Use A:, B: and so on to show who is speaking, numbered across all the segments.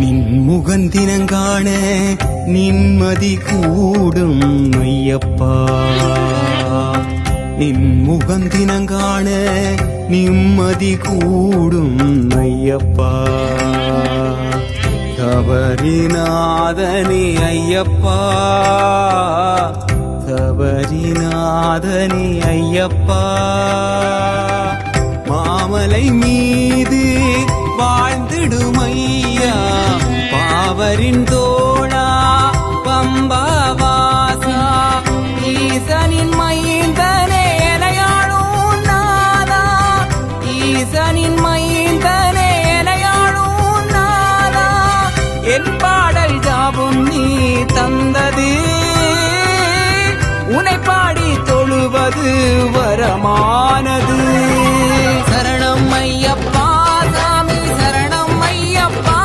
A: நின் முகந்தினங்காண நிம்மதி கூடும் ஐயப்பா நின் முகந்தினங்காண நிம்மதி கூடும் ஐயப்பா கபரிநாதனே ஐயப்பா. கபரிநாதனே ஐயப்பா. தொழுவது வரமானது. சரணம் ஐயப்பா சாமி சரணம் ஐயப்பா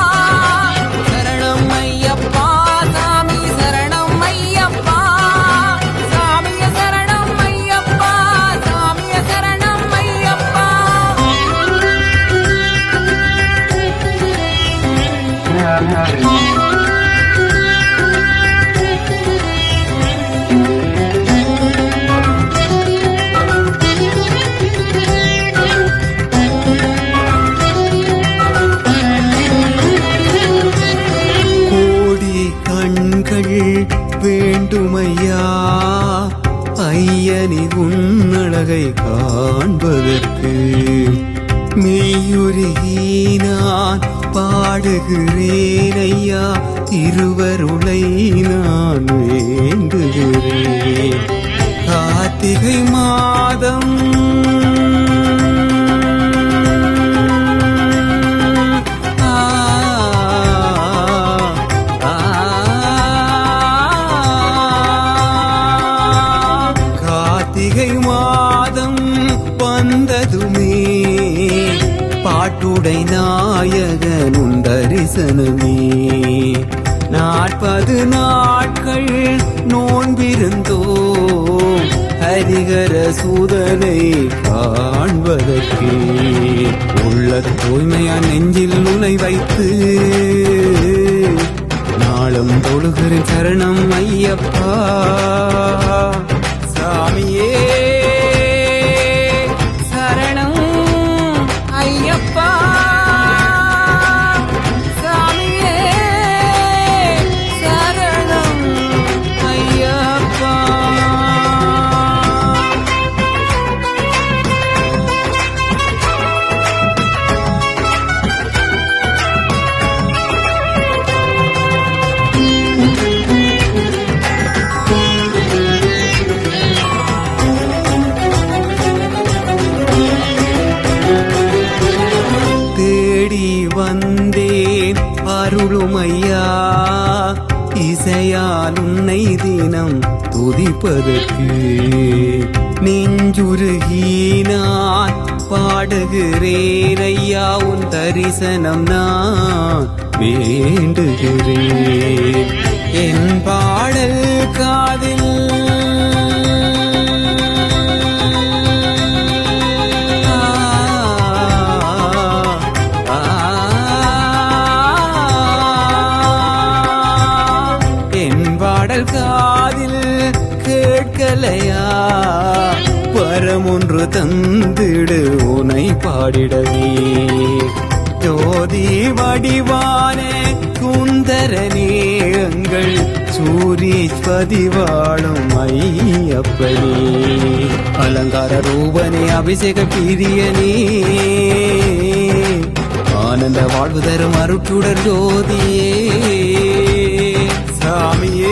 A: சரணம் ஐயப்பா சாமி சரணம் ஐயப்பா சாமிய சரணம் ஐயப்பா சாமிய சரணம் ஐயப்பா ஐயனி உன்னழகை காண்பதற்கு மெய்யுருகி நான் பாடுகிறேன் ஐயா திருவருளை நான் வேண்டுகிறேன். கார்த்திகை மாதம் வந்ததுமே பாட்டுடை நாயகனும் தரிசனமே நாற்பது நாட்கள் நோன்பிருந்தோ. ஹரிகர சூதனை காண்பதற்கே. உள்ள தூய்மையா நெஞ்சில் உனை வைத்து. நாளும் தொழுகிற சரணம் ஐயப்பா. சாமியே. வந்தேன். அருளுமையா இசையால் உன்னை தினம் துதிப்பதற்கு நெஞ்சுருகினான் பாடுகிறேன் ஐயா உன் தரிசனம் நான் வேண்டுகிறேன். என் பாடல் காதில் எங்கள் காதில் கேட்கலையா? பரமொன்று தந்திடு உனை பாடிடவே. ஜோதி வடிவானே குந்தரனே எங்கள் சூரீஸ்வதி வாழும் ஐயப்பனே. அலங்கார ரூபனே அபிஷேக பிரியனே ஆனந்த வாழ்வு தரும் அருட்டுடர் ஜோதியே. சாமியே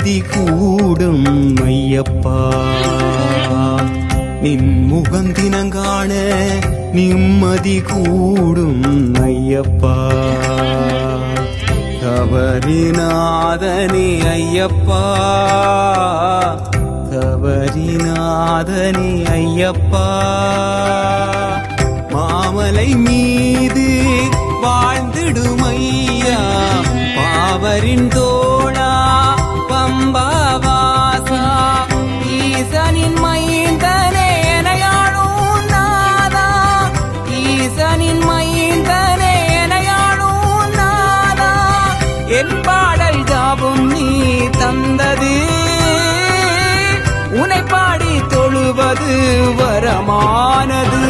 A: நிம்மதி கூடும் ஐயப்பா. நின் முகம் தினங்காண நிம்மதி கூடும் ஐயப்பா. கபரிநாதனே ஐயப்பா. கபரிநாதனே ஐயப்பா. மாமலை மீது வாழ்ந்திடுமையா. பாவரின் உனை பாடி தொழுவது வரமானது